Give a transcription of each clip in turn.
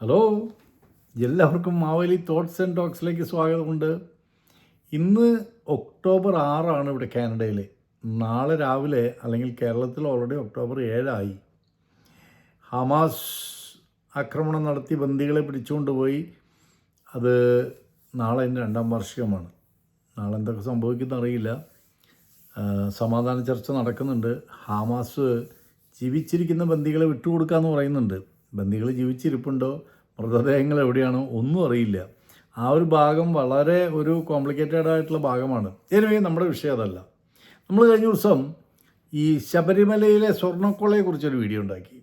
Hello എല്ലാവർക്കും Maveli thoughts and ടോക്സിലേക്ക് സ്വാഗതമുണ്ട്. ഇന്ന് ഒക്ടോബർ ആറാണ് ഇവിടെ കാനഡയിൽ നാളെ രാവിലെ അല്ലെങ്കിൽ കേരളത്തിൽ ഓൾറെഡി ഒക്ടോബർ ഏഴായി. ഹമാസ് ആക്രമണം നടത്തി ബന്ദികളെ പിടിച്ചുകൊണ്ടുപോയി അത് നാളെ എന്റെ രണ്ടാം വാർഷികമാണ്. നാളെ എന്തൊക്കെ സംഭവിക്കുന്ന അറിയില്ല. സമാധാന ചർച്ച നടക്കുന്നുണ്ട്. ഹാമാസ് ജീവിച്ചിരിക്കുന്ന ബന്ദികളെ വിട്ടുകൊടുക്കാമെന്ന് പറയുന്നുണ്ട്. ബന്ദികൾ ജീവിച്ചിരിപ്പുണ്ടോ? മൃതദേഹങ്ങൾ എവിടെയാണോ? ഒന്നും അറിയില്ല. ആ ഒരു ഭാഗം വളരെ ഒരു കോംപ്ലിക്കേറ്റഡ് ആയിട്ടുള്ള ഭാഗമാണ്. എനിവേ നമ്മുടെ വിഷയം അതല്ല. നമ്മൾ കഴിഞ്ഞ ദിവസം ഈ ശബരിമലയിലെ സ്വർണക്കൊള്ളയെക്കുറിച്ചൊരു വീഡിയോ ഉണ്ടാക്കി.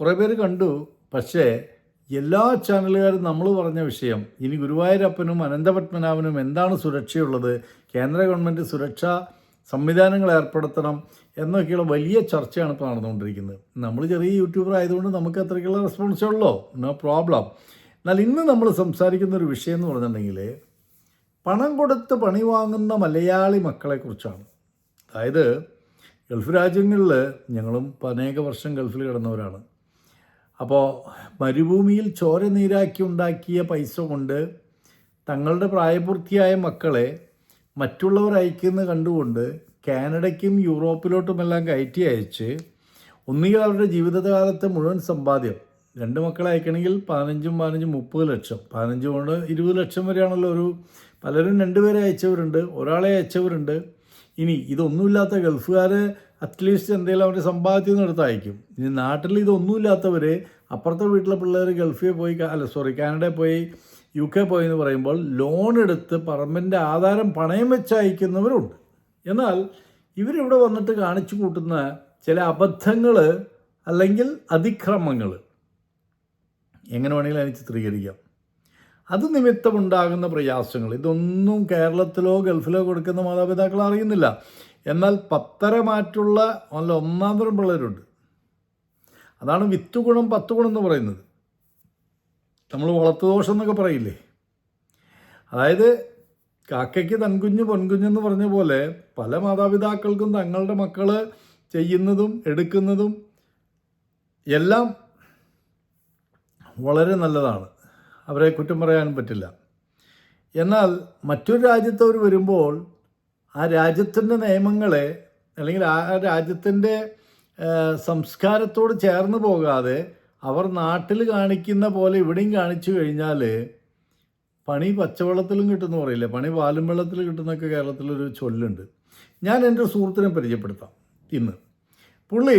കുറേ പേര് കണ്ടു. പക്ഷേ എല്ലാ ചാനലുകാരും നമ്മൾ പറഞ്ഞ വിഷയം ഇനി ഗുരുവായൂരപ്പനും അനന്തപത്മനാഭനും എന്താണ് സുരക്ഷയുള്ളത്? കേന്ദ്ര ഗവൺമെന്റ് സുരക്ഷാ സംവിധാനങ്ങൾ ഏർപ്പെടുത്തണം. എന്നൊക്കെയുള്ള വലിയ ചർച്ചയാണ് ഇപ്പോൾ നടന്നുകൊണ്ടിരിക്കുന്നത്. നമ്മൾ ചെറിയ യൂട്യൂബർ ആയതുകൊണ്ട് നമുക്ക് അത്രയ്ക്കുള്ള റെസ്പോൺസേ ഉള്ളൂ? നോ പ്രോബ്ലം എന്നാൽ ഇന്ന് നമ്മൾ സംസാരിക്കുന്ന ഒരു വിഷയം എന്ന് പറഞ്ഞിട്ടുണ്ടെങ്കിൽ പണം കൊടുത്ത് പണി വാങ്ങുന്ന മലയാളി മക്കളെക്കുറിച്ചാണ്. അതായത് ഗൾഫ് രാജ്യങ്ങളിൽ ഞങ്ങളും അനേക വർഷം ഗൾഫിൽ കിടന്നവരാണ്. അപ്പോൾ മരുഭൂമിയിൽ ചോര നീരാക്കി ഉണ്ടാക്കിയ പൈസ കൊണ്ട് തങ്ങളുടെ പ്രായപൂർത്തിയായ മക്കളെ മറ്റുള്ളവർ അയക്കുന്ന കണ്ടുകൊണ്ട് കാനഡയ്ക്കും യൂറോപ്പിലോട്ടുമെല്ലാം കയറ്റി അയച്ച് ഒന്നുകിൽ അവരുടെ ജീവിതകാലത്തെ മുഴുവൻ സമ്പാദ്യം രണ്ട് മക്കളെ അയക്കണമെങ്കിൽ പതിനഞ്ചും പതിനഞ്ചും മുപ്പത് ലക്ഷം. പതിനഞ്ച് കൊണ്ട് ഇരുപത് ലക്ഷം വരെയാണല്ലോ ഒരു പലരും രണ്ടുപേരെ അയച്ചവരുണ്ട് ഒരാളെ അയച്ചവരുണ്ട്. ഇനി ഇതൊന്നുമില്ലാത്ത ഗൾഫുകാർ അറ്റ്ലീസ്റ്റ് എന്തെങ്കിലും അവരുടെ സമ്പാദ്യത്തിൽ നിന്ന് എടുത്ത് അയക്കും. ഇനി നാട്ടിൽ ഇതൊന്നുമില്ലാത്തവർ അപ്പുറത്തെ വീട്ടിലെ പിള്ളേർ ഗൾഫിൽ പോയി അല്ല സോറി കാനഡയിൽ പോയി യു കെ പോയി എന്ന് പറയുമ്പോൾ ലോൺ എടുത്ത് പറമ്പിന്റെ ആധാരം പണയം വെച്ച് അയക്കുന്നവരുണ്ട്. എന്നാൽ ഇവരിവിടെ വന്നിട്ട് കാണിച്ചു കൂട്ടുന്ന ചില അബദ്ധങ്ങൾ അല്ലെങ്കിൽ അതിക്രമങ്ങൾ എങ്ങനെ വേണമെങ്കിലും അതിന് ചിത്രീകരിക്കാം. അത് നിമിത്തമുണ്ടാകുന്ന പ്രയാസങ്ങൾ. ഇതൊന്നും കേരളത്തിലോ ഗൾഫിലോ കൊടുക്കുന്ന മാതാപിതാക്കൾ അറിയുന്നില്ല. എന്നാൽ പത്തര മാറ്റുള്ള നല്ല ഒന്നാം തരം പിള്ളേരുണ്ട്. അതാണ് വിത്ത് ഗുണം പത്ത് ഗുണം എന്ന് പറയുന്നത്. നമ്മൾ വളർത്തുദോഷം എന്നൊക്കെ പറയില്ലേ? അതായത് കാക്കയ്ക്ക് തൻകുഞ്ഞ് പൊൻകുഞ്ഞെന്ന് പറഞ്ഞ പോലെ പല മാതാപിതാക്കൾക്കും തങ്ങളുടെ മക്കൾ ചെയ്യുന്നതും എടുക്കുന്നതും എല്ലാം വളരെ നല്ലതാണ്. അവരെ കുറ്റം പറയാനും പറ്റില്ല. എന്നാൽ മറ്റൊരു രാജ്യത്ത് അവർ വരുമ്പോൾ ആ രാജ്യത്തിന്റെ നിയമങ്ങളെ അല്ലെങ്കിൽ ആ രാജ്യത്തിന്റെ സംസ്കാരത്തോട് ചേർന്ന് പോകാതെ അവർ നാട്ടിൽ കാണിക്കുന്ന പോലെ ഇവിടെയും കാണിച്ചു കഴിഞ്ഞാൽ പണി പച്ചവെള്ളത്തിലും കിട്ടുമെന്ന് പറയില്ല? പണി പാലും വെള്ളത്തിൽ കിട്ടുന്നൊക്കെ കേരളത്തിലൊരു ചൊല്ലുണ്ട്. ഞാൻ എന്റെ സുഹൃത്തിനെ പരിചയപ്പെടുത്താം ഇന്ന്. പുള്ളി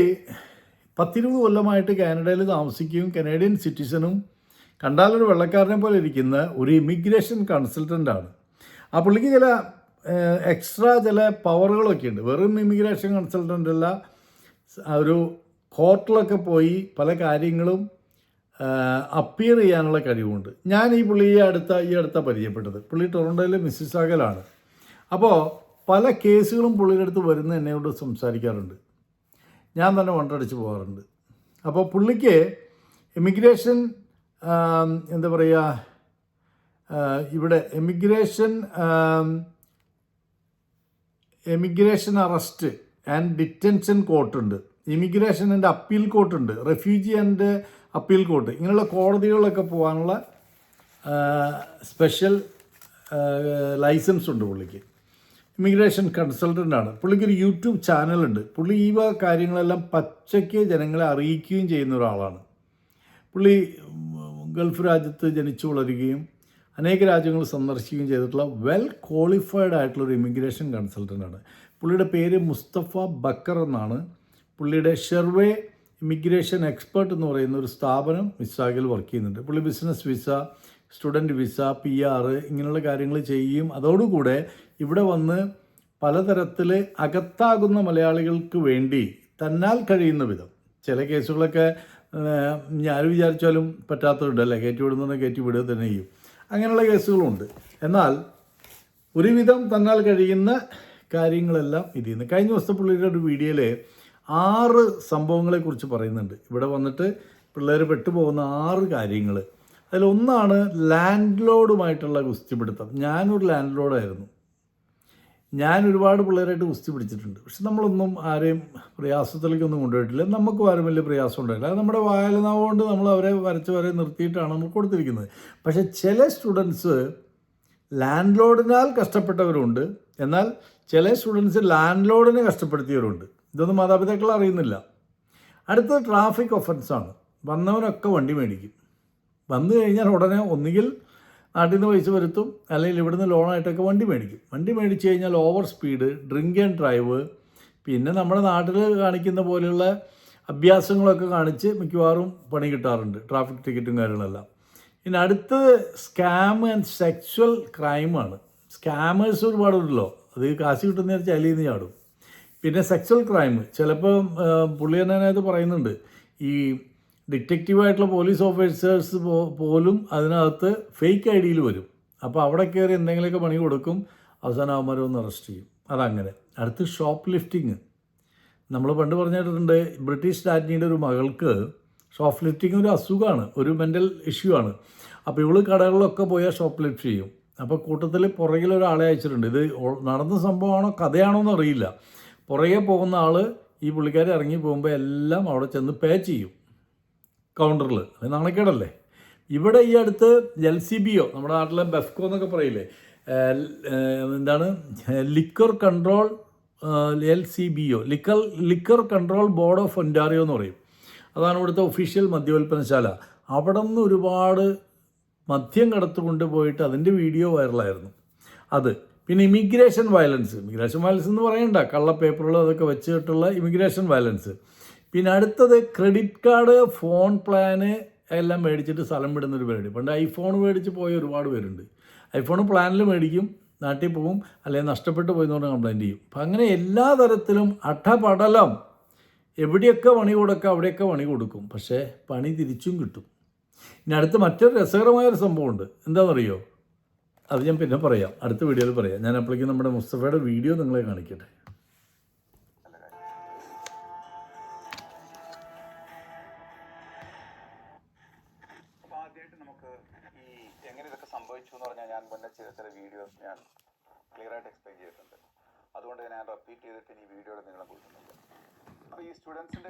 പത്തിരുപത് കൊല്ലമായിട്ട് കാനഡയിൽ താമസിക്കുകയും കനേഡിയൻ സിറ്റിസണും കണ്ടാലൊരു വെള്ളക്കാരനെ പോലെ ഇരിക്കുന്ന ഒരു ഇമിഗ്രേഷൻ കൺസൾട്ടന്റാണ് ആ പുള്ളിക്ക് ചില എക്സ്ട്രാ ചില പവറുകളൊക്കെ ഉണ്ട്. വെറും ഇമിഗ്രേഷൻ കൺസൾട്ടന്റ് അല്ല ഒരു കോർട്ടിലൊക്കെ പോയി പല കാര്യങ്ങളും അപ്പിയർ ചെയ്യാനുള്ള കഴിവുണ്ട്. ഞാൻ ഈ പുള്ളിയെ അടുത്ത ഈ അടുത്ത പരിചയപ്പെട്ടത്. പുള്ളി ടൊറന്റോയിലെ മിസ്സിസാഗലാണ് അപ്പോൾ പല കേസുകളും പുള്ളിയുടെ അടുത്ത് വരുന്ന എന്നോട് സംസാരിക്കാറുണ്ട്. ഞാൻ തന്നെ വണ്ടടിച്ച് പോകാറുണ്ട്. അപ്പോൾ പുള്ളിക്ക് എമിഗ്രേഷൻ എന്താ പറയുക ഇവിടെ emigration emigration arrest and detention കോർട്ടുണ്ട് immigration appeal കോർട്ടുണ്ട് റെഫ്യൂജി ആൻഡ് അപ്പീൽ കോർട്ട്. ഇങ്ങനെയുള്ള കോടതികളിലൊക്കെ പോകാനുള്ള സ്പെഷ്യൽ ലൈസൻസ് ഉണ്ട് പുള്ളിക്ക്. ഇമിഗ്രേഷൻ കൺസൾട്ടന്റാണ് പുള്ളിക്ക് ഒരു യൂട്യൂബ് ചാനലുണ്ട്. പുള്ളി ഈ വക കാര്യങ്ങളെല്ലാം പച്ചയ്ക്ക് ജനങ്ങളെ അറിയിക്കുകയും ചെയ്യുന്ന ഒരാളാണ്. പുള്ളി ഗൾഫ് രാജ്യത്ത് ജനിച്ചു വളരുകയും അനേക രാജ്യങ്ങൾ സന്ദർശിക്കുകയും ചെയ്തിട്ടുള്ള വെൽ ക്വാളിഫൈഡ് ആയിട്ടുള്ള ഒരു ഇമിഗ്രേഷൻ കൺസൾട്ടന്റാണ് പുള്ളിയുടെ പേര് മുസ്തഫ ബക്കർ എന്നാണ്. പുള്ളിയുടെ ഷെർവേ ഇമിഗ്രേഷൻ എക്സ്പേർട്ട് എന്ന് പറയുന്ന ഒരു സ്ഥാപനം മിസ്സാഗിൽ വർക്ക് ചെയ്യുന്നുണ്ട്. പുള്ളി business visa student visa P R ഇങ്ങനെയുള്ള കാര്യങ്ങൾ ചെയ്യുകയും അതോടുകൂടെ ഇവിടെ വന്ന് പലതരത്തിൽ അകത്താകുന്ന മലയാളികൾക്ക് വേണ്ടി തന്നാൽ കഴിയുന്ന വിധം ചില കേസുകളൊക്കെ ഞാൻ വിചാരിച്ചാലും പറ്റാത്തതുണ്ടല്ലേ കയറ്റി വിടുന്ന കയറ്റി വിടുക തന്നെ ചെയ്യും. അങ്ങനെയുള്ള കേസുകളുണ്ട്. എന്നാൽ ഒരുവിധം തന്നാൽ കഴിയുന്ന കാര്യങ്ങളെല്ലാം ഇതിൽ നിന്ന് കഴിഞ്ഞ ദിവസത്തെ പുള്ളിയുടെ ഒരു വീഡിയോയിൽ ആറ് സംഭവങ്ങളെക്കുറിച്ച് പറയുന്നുണ്ട്. ഇവിടെ വന്നിട്ട് പിള്ളേർ പെട്ടുപോകുന്ന ആറ് കാര്യങ്ങൾ അതിലൊന്നാണ് ലാൻഡ് ലോഡുമായിട്ടുള്ള കുസ്തിപിടുത്തം ഞാനൊരു ലാൻഡ് ലോഡായിരുന്നു ഞാൻ ഒരുപാട് പിള്ളേരായിട്ട് കുസ്തി പിടിച്ചിട്ടുണ്ട്. പക്ഷെ നമ്മളൊന്നും ആരെയും പ്രയാസത്തിലേക്കൊന്നും കൊണ്ടുപോയിട്ടില്ല. നമുക്കും ആരും വലിയ പ്രയാസം ഉണ്ടായില്ല അത് നമ്മുടെ വായലനാവ് കൊണ്ട് നമ്മൾ അവരെ വരച്ച് വരെ നിർത്തിയിട്ടാണ് നമ്മൾ കൊടുത്തിരിക്കുന്നത്. പക്ഷെ ചില സ്റ്റുഡൻസ് ലാൻഡ് ലോഡിനാൽ കഷ്ടപ്പെട്ടവരുണ്ട്. എന്നാൽ ചില സ്റ്റുഡൻസ് ലാൻഡ് ലോഡിനെ കഷ്ടപ്പെടുത്തിയവരുണ്ട്. ഇതൊന്നും മാതാപിതാക്കൾ അറിയുന്നില്ല. അടുത്തത് ട്രാഫിക് ഒഫൻസാണ് വന്നവനൊക്കെ വണ്ടി മേടിക്കും. വന്നു കഴിഞ്ഞാൽ ഉടനെ ഒന്നുകിൽ നാട്ടിൽ നിന്ന് പൈസ വരുത്തും അല്ലെങ്കിൽ ഇവിടുന്ന് ലോണായിട്ടൊക്കെ വണ്ടി മേടിക്കും. വണ്ടി മേടിച്ച് കഴിഞ്ഞാൽ over speed drink and drive പിന്നെ നമ്മുടെ നാട്ടിൽ കാണിക്കുന്ന പോലെയുള്ള അഭ്യാസങ്ങളൊക്കെ കാണിച്ച് മിക്കവാറും പണി കിട്ടാറുണ്ട് ട്രാഫിക് ടിക്കറ്റും കാര്യങ്ങളെല്ലാം. പിന്നെ അടുത്തത് സ്കാം ആൻഡ് സെക്ച്വൽ ക്രൈമാണ് സ്കാമേഴ്സ് ഒരുപാടുണ്ടല്ലോ. അത് കാശ് കിട്ടുന്ന ചലിയിൽ നിന്ന് ചാടും. പിന്നെ സെക്ച്വൽ ക്രൈം ചിലപ്പോൾ പുള്ളി തന്നെ അതിനകത്ത് പറയുന്നുണ്ട്. ഈ ഡിറ്റക്റ്റീവായിട്ടുള്ള പോലീസ് ഓഫീസേഴ്സ് പോലും അതിനകത്ത് ഫേക്ക് ഐ ഡിയിൽ വരും. അപ്പോൾ അവിടെ കയറി എന്തെങ്കിലുമൊക്കെ പണി കൊടുക്കും അവസാനം അവന്മാരെ ഒന്ന് അറസ്റ്റ് ചെയ്യും. അതങ്ങനെ. അടുത്ത് ഷോപ്പ് ലിഫ്റ്റിങ് നമ്മൾ പണ്ട് പറഞ്ഞിട്ടുണ്ട് ബ്രിട്ടീഷ് രാജ്ഞിയുടെ ഒരു മകൾക്ക് ഷോപ്പ് ലിഫ്റ്റിംഗ് ഒരു അസുഖമാണ് ഒരു മെന്റൽ ഇഷ്യൂ ആണ്. അപ്പോൾ ഇവൾ കടകളിലൊക്കെ പോയാൽ ഷോപ്പ് ലിഫ്റ്റ് ചെയ്യും. അപ്പോൾ കൂട്ടത്തിൽ പുറകിൽ ഒരാളെ അയച്ചിട്ടുണ്ട്. ഇത് നടന്ന സംഭവമാണോ കഥയാണോ എന്ന് അറിയില്ല. പുറകെ പോകുന്ന ആൾ ഈ പുള്ളിക്കാരി ഇറങ്ങി പോകുമ്പോൾ എല്ലാം അവിടെ ചെന്ന് പേ ചെയ്യും. കൗണ്ടറിൽ അത് നാണക്കേടല്ലേ? ഇവിടെ ഈ അടുത്ത് എൽ സി ബി ഒ നമ്മുടെ നാട്ടിലെ ബെഫ്കോ എന്നൊക്കെ പറയില്ലേ എന്താണ് liquor control L C B O liquor liquor control board of Ontario എന്ന് പറയും. അതാണ് ഇവിടുത്തെ ഒഫീഷ്യൽ മദ്യവൽപ്പനശാല. അവിടെ നിന്ന് ഒരുപാട് മദ്യം കടത്തുകൊണ്ട് പോയിട്ട് അതിന്റെ വീഡിയോ വൈറലായിരുന്നു. അത് പിന്നെ ഇമിഗ്രേഷൻ വയലൻസ് ഇമിഗ്രേഷൻ വയലൻസ് എന്ന് പറയണ്ട. കള്ള പേപ്പറുകൾ അതൊക്കെ വെച്ചിട്ടുള്ള ഇമിഗ്രേഷൻ വയലൻസ് പിന്നെ അടുത്തത് ക്രെഡിറ്റ് കാർഡ് ഫോൺ പ്ലാന് എല്ലാം മേടിച്ചിട്ട് സ്ഥലം വിടുന്നൊരു പരിപാടി. പണ്ട് ഐഫോൺ മേടിച്ച് പോയ ഒരുപാട് പേരുണ്ട്. ഐഫോൺ പ്ലാനിൽ മേടിക്കും നാട്ടിൽ പോകും അല്ലെങ്കിൽ നഷ്ടപ്പെട്ടു പോയി എന്ന് ചെയ്യും. അപ്പം അങ്ങനെ എല്ലാ തരത്തിലും അഠപടലം എവിടെയൊക്കെ പണി കൊടുക്കുക അവിടെയൊക്കെ പണി കൊടുക്കും. പക്ഷേ പണി തിരിച്ചും കിട്ടും. ഇനി അടുത്ത് മറ്റൊരു രസകരമായൊരു സംഭവമുണ്ട്. എന്താണെന്നറിയോ? അത് ഞാൻ പിന്നെ പറയാം. അടുത്ത വീഡിയോയിൽ പറയാം. ഞാൻ അപ്പോഴേക്കും നമ്മുടെ മുസ്തഫയുടെ വീഡിയോ നിങ്ങളെ കാണിക്കട്ടെ. അതുകൊണ്ട് ഞാൻ റിപ്പീറ്റ് ചെയ്തിട്ട് ഈ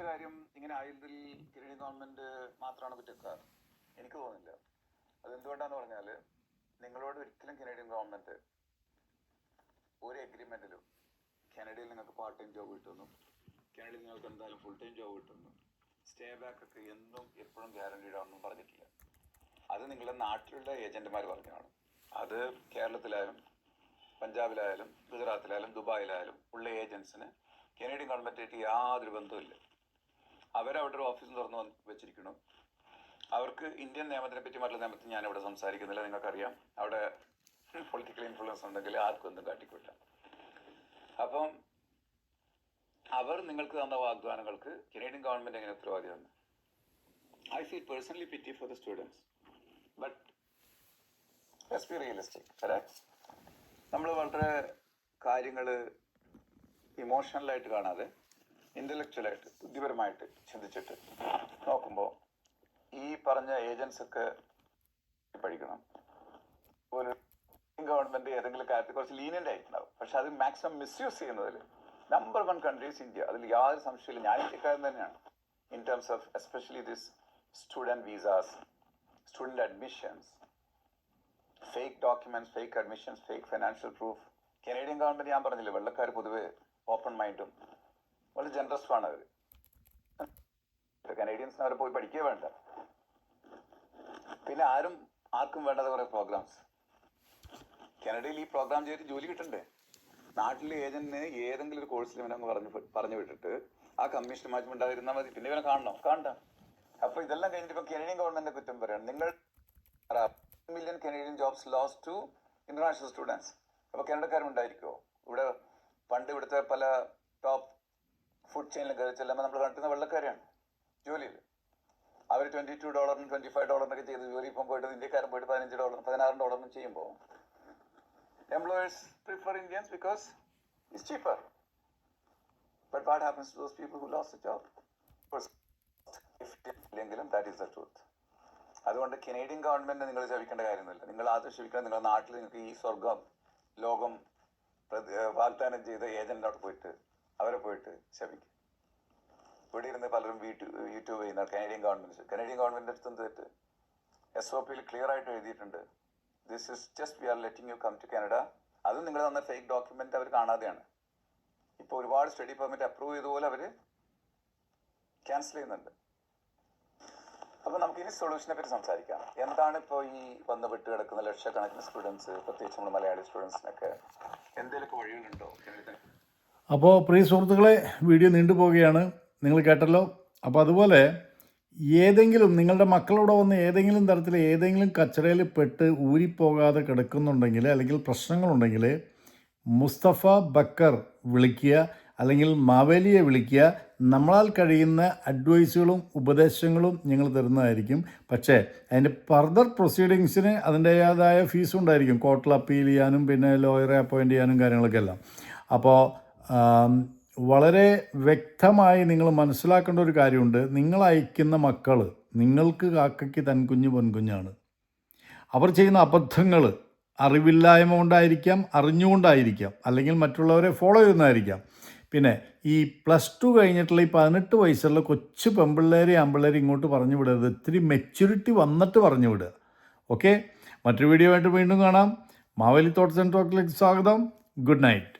കാര്യം ഇങ്ങനെ ആയതിൽ കിരീടി ഗവൺമെന്റ് മാത്രമാണ് കുറ്റക്കാർ? എനിക്ക് തോന്നുന്നില്ല. അതെന്തുകൊണ്ടാന്ന് പറഞ്ഞാൽ നിങ്ങളോട് ഒരിക്കലും കനേഡിയൻ ഗവൺമെന്റ് ഒരു എഗ്രിമെന്റിലും കാനഡയിൽ നിങ്ങൾക്ക് പാർട്ട് ടൈം ജോബ് കിട്ടുന്നു കാനഡയിൽ നിങ്ങൾക്ക് എന്തായാലും ഫുൾ ടൈം ജോബ് കിട്ടുന്നു. സ്റ്റേ ബാക്ക് ഒക്കെ എന്നും എപ്പോഴും ഗ്യാരണ്ടീഡ് ആണെന്നും പറഞ്ഞിട്ടില്ല. അത് നിങ്ങളുടെ നാട്ടിലുള്ള ഏജന്റുമാർ പറഞ്ഞതാണ്. അത് കേരളത്തിലായാലും പഞ്ചാബിലായാലും ഗുജറാത്തിലായാലും ദുബായിലായാലും ഉള്ള ഏജൻസിന് കനേഡിയൻ ഗവൺമെന്റായിട്ട് യാതൊരു ബന്ധവുമില്ല. അവരവിടെ ഒരു ഓഫീസ് തുറന്നു വെച്ചിരിക്കണം അവർക്ക് ഇന്ത്യൻ നിയമത്തിനെ പറ്റി മറ്റുള്ള നിയമത്തിൽ ഞാൻ ഇവിടെ സംസാരിക്കുന്നില്ല നിങ്ങൾക്കറിയാം. അവിടെ പൊളിറ്റിക്കൽ ഇൻഫ്ലുവൻസ് ഉണ്ടെങ്കിൽ ആർക്കും ഒന്നും കാട്ടിക്കൂട്ടാം. അപ്പം അവർ നിങ്ങൾക്ക് തന്ന വാഗ്ദാനങ്ങൾക്ക് കനേഡിയൻ ഗവൺമെന്റ് എങ്ങനെ ഉത്തരവാദിയാണ്? I feel personally pity for the students but be realistic അല്ലേ നമ്മൾ വളരെ കാര്യങ്ങൾ ഇമോഷണലായിട്ട് കാണാതെ ഇന്റലക്ച്വലായിട്ട് ബുദ്ധിപരമായിട്ട് ചിന്തിച്ചിട്ട് നോക്കുമ്പോൾ ഈ പറഞ്ഞ ഏജൻസൊക്കെ പഠിക്കണം. ഒരു ഗവൺമെന്റ് ഏതെങ്കിലും കാര്യത്തിൽ കുറച്ച് ലീനിയന്റ് ആയിട്ടുണ്ടാവും. പക്ഷെ അത് മാക്സിമം മിസ്യൂസ് ചെയ്യുന്നതിൽ നമ്പർ വൺ കൺട്രീസ് ഇന്ത്യ അതിൽ യാതൊരു സംശയമില്ല ഞാൻ ഇന്ത്യക്കാരൻ തന്നെയാണ്. In terms of especially this student visas student admissions fake documents fake admissions fake financial proof Canadian government ഞാൻ പറഞ്ഞില്ല വെള്ളക്കാർ പൊതുവെ ഓപ്പൺ മൈൻഡും വളരെ ജനറസ് ആണ് അവർ കനേഡിയൻസിന് അവരെ പോയി പഠിക്കേ വേണ്ട. പിന്നെ ആരും ആർക്കും വേണ്ടാത്ത കുറെ പ്രോഗ്രാംസ് കാനഡയിൽ ഈ പ്രോഗ്രാം ചെയ്തിട്ട് ജോലി കിട്ടണ്ടേ? നാട്ടിലെ ഏജന്റിന് ഏതെങ്കിലും ഒരു കോഴ്സിൽ ഇവനങ്ങ് പറഞ്ഞു പറഞ്ഞു വിട്ടിട്ട് ആ കമ്മീഷൻ മാറ്റം ഉണ്ടായിരുന്നാൽ മതി. പിന്നെ ഇവനെ കാണണം. കാണണ്ട. അപ്പൊ ഇതെല്ലാം കഴിഞ്ഞിട്ട് ഇപ്പൊ കനേഡിയൻ ഗവൺമെന്റിന്റെ കുറ്റം പറയണം നിങ്ങൾ million Canadian jobs loss to international students അപ്പൊ കാനഡക്കാരുണ്ടായിരിക്കുമോ ഇവിടെ പണ്ട് ഇവിടുത്തെ പല ടോപ്പ് ഫുഡ് ചെയിനിലും കയറി ചെല്ലുമ്പോൾ നമ്മൾ കണ്ടുന്ന വെള്ളക്കാരെയാണ് ജോലിയിൽ അവർ ട്വന്റി ടു ഡോളറിനും ട്വന്റി ഫൈവ് ഡോളറിനൊക്കെ ചെയ്ത് ജോലി ഇപ്പം പോയിട്ട് ഇന്ത്യക്കാരൻ പോയിട്ട് പതിനഞ്ച് ഡോളർ പതിനാറ് ഡോളറിനും ചെയ്യുമ്പോൾ employers prefer Indians because it's cheaper but what happens to those people who lose ഇല്ലെങ്കിലും ദാറ്റ് ഈസ് ദ ട്രൂത്ത് അതുകൊണ്ട് കനേഡിയൻ ഗവൺമെന്റ് നിങ്ങൾ ശവിക്കേണ്ട കാര്യമൊന്നുമില്ല. നിങ്ങൾ ആദ്യം ശവിക്കണം. നിങ്ങളുടെ നാട്ടിൽ നിങ്ങൾക്ക് ഈ സ്വർഗം ലോകം വാഗ്ദാനം ചെയ്ത ഏജന്റിനോട് പോയിട്ട് അവരെ പോയിട്ട് ശപിക്കും ഇവിടെ ഇരുന്ന് പലരും യൂട്യൂബ് ചെയ്യുന്ന കനേഡിയൻ ഗവൺമെന്റ് കനേഡിയൻ ഗവൺമെന്റ് അടുത്ത് എന്ത് തെറ്റ്. എസ് ഒ പിയിൽ ക്ലിയർ ആയിട്ട് എഴുതിയിട്ടുണ്ട്. This is just we are letting you come to Canada അതും നിങ്ങൾ തന്ന ഫേക്ക് ഡോക്യുമെന്റ് അവർ കാണാതെയാണ്. ഇപ്പോൾ ഒരുപാട് സ്റ്റഡി പെർമിറ്റ് അപ്രൂവ് ചെയ്തപോലെ അവർ ക്യാൻസൽ ചെയ്യുന്നുണ്ട്. അപ്പോൾ നമുക്ക് ഇനി സൊല്യൂഷനെ പറ്റി സംസാരിക്കാം. എന്താണ് ഇപ്പോൾ ഈ വന്ന് വിട്ട് കിടക്കുന്ന ലക്ഷക്കണക്കിന് സ്റ്റുഡൻസ് പ്രത്യേകിച്ച് നമ്മൾ മലയാളി സ്റ്റുഡൻസിനൊക്കെ എന്തെങ്കിലുമൊക്കെ വഴികളുണ്ടോ? അപ്പോൾ പ്രിയ സുഹൃത്തുക്കളെ വീഡിയോ നീണ്ടുപോവുകയാണ്. നിങ്ങൾ കേട്ടല്ലോ. അപ്പോൾ അതുപോലെ ഏതെങ്കിലും നിങ്ങളുടെ മക്കളോട് വന്ന് ഏതെങ്കിലും തരത്തിൽ ഏതെങ്കിലും കച്ചറയിൽ പെട്ട് ഊരിപ്പോകാതെ കിടക്കുന്നുണ്ടെങ്കിൽ അല്ലെങ്കിൽ പ്രശ്നങ്ങളുണ്ടെങ്കിൽ മുസ്തഫ ബക്കർ വിളിക്കുക അല്ലെങ്കിൽ മാവേലിയെ വിളിക്കുക. നമ്മളാൽ കഴിയുന്ന അഡ്വൈസുകളും ഉപദേശങ്ങളും ഞങ്ങൾ തരുന്നതായിരിക്കും. പക്ഷേ അതിന്റെ ഫർദർ പ്രൊസീഡിങ്സിന് അതിന്റേതായ ഫീസും ഉണ്ടായിരിക്കും. കോർട്ടിൽ അപ്പീൽ ചെയ്യാനും പിന്നെ ലോയറെ അപ്പോയിന്റ് ചെയ്യാനും കാര്യങ്ങളൊക്കെ എല്ലാം. അപ്പോൾ വളരെ വ്യക്തമായി നിങ്ങൾ മനസ്സിലാക്കേണ്ട ഒരു കാര്യമുണ്ട്. നിങ്ങൾ അയക്കുന്ന മക്കൾ നിങ്ങൾക്ക് കാക്കയ്ക്ക് തൻകുഞ്ഞ് പൊൻകുഞ്ഞാണ് അവർ ചെയ്യുന്ന അബദ്ധങ്ങൾ അറിവില്ലായ്മ കൊണ്ടായിരിക്കാം അറിഞ്ഞുകൊണ്ടായിരിക്കാം അല്ലെങ്കിൽ മറ്റുള്ളവരെ ഫോളോ ചെയ്യുന്നതായിരിക്കാം. പിന്നെ ഈ പ്ലസ് ടു കഴിഞ്ഞിട്ടുള്ള ഈ പതിനെട്ട് വയസ്സുള്ള കൊച്ചു പെമ്പിള്ളേരെ ആമ്പിള്ളേരെ ഇങ്ങോട്ട് പറഞ്ഞു വിടരുത്. ഇത്തിരി മെച്യൂരിറ്റി വന്നിട്ട് പറഞ്ഞു വിടുക. ഓക്കെ മറ്റൊരു വീഡിയോ ആയിട്ട് വീണ്ടും കാണാം. മാവേലി തോട്ട്സ് ആൻഡ് ടോക്കിലേക്ക് സ്വാഗതം. Good night